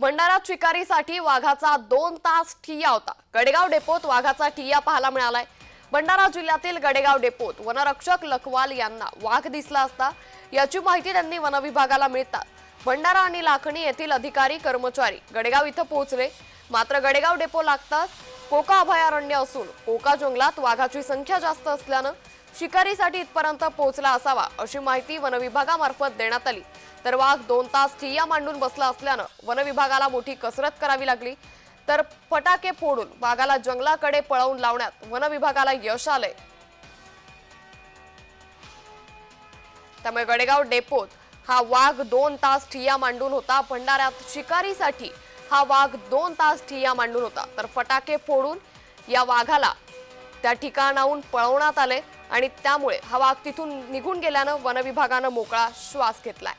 भंडारा शिकारीसाठी वाघाचा दोन तास ठिय्या होता. गडेगाव डेपोत वाघाचा ठिय्या पाहायला मिळालाय. भंडारा जिल्ह्यातील गडेगाव डेपोत वनरक्षक लखवाल यांना वाघ दिसला असता याची माहिती त्यांनी वनविभागाला मिळतात भंडारा आणि लाखणी येथील अधिकारी कर्मचारी गडेगाव इथं पोहोचले. मात्र गडेगाव डेपो लागताच कोका अभयारण्य असून कोका जंगलात वाघाची संख्या जास्त असल्यानं शिकारीसाठी इथपर्यंत पोहोचला असावा अशी माहिती वनविभागामार्फत देण्यात आली. तर वाघ दोन तास ठिय्या मांडून बसला असल्यानं वनविभागाला मोठी कसरत करावी लागली. तर फटाके फोडून वाघाला जंगलाकडे पळवून लावण्यात वनविभागाला यश आलंय. त्यामुळे गडेगाव डेपोत हा वाघ दोन तास ठिय्या मांडून होता. भंडाऱ्यात शिकारीसाठी हा वाघ दोन तास ठिय्या मांडून होता. तर फटाके फोडून या वाघाला त्या ठिकाणाहून पळवण्यात आले आणि त्यामुळे हा वाघ तिथून निघून गेल्यानं वनविभागानं मोकळा श्वास घेतलाय.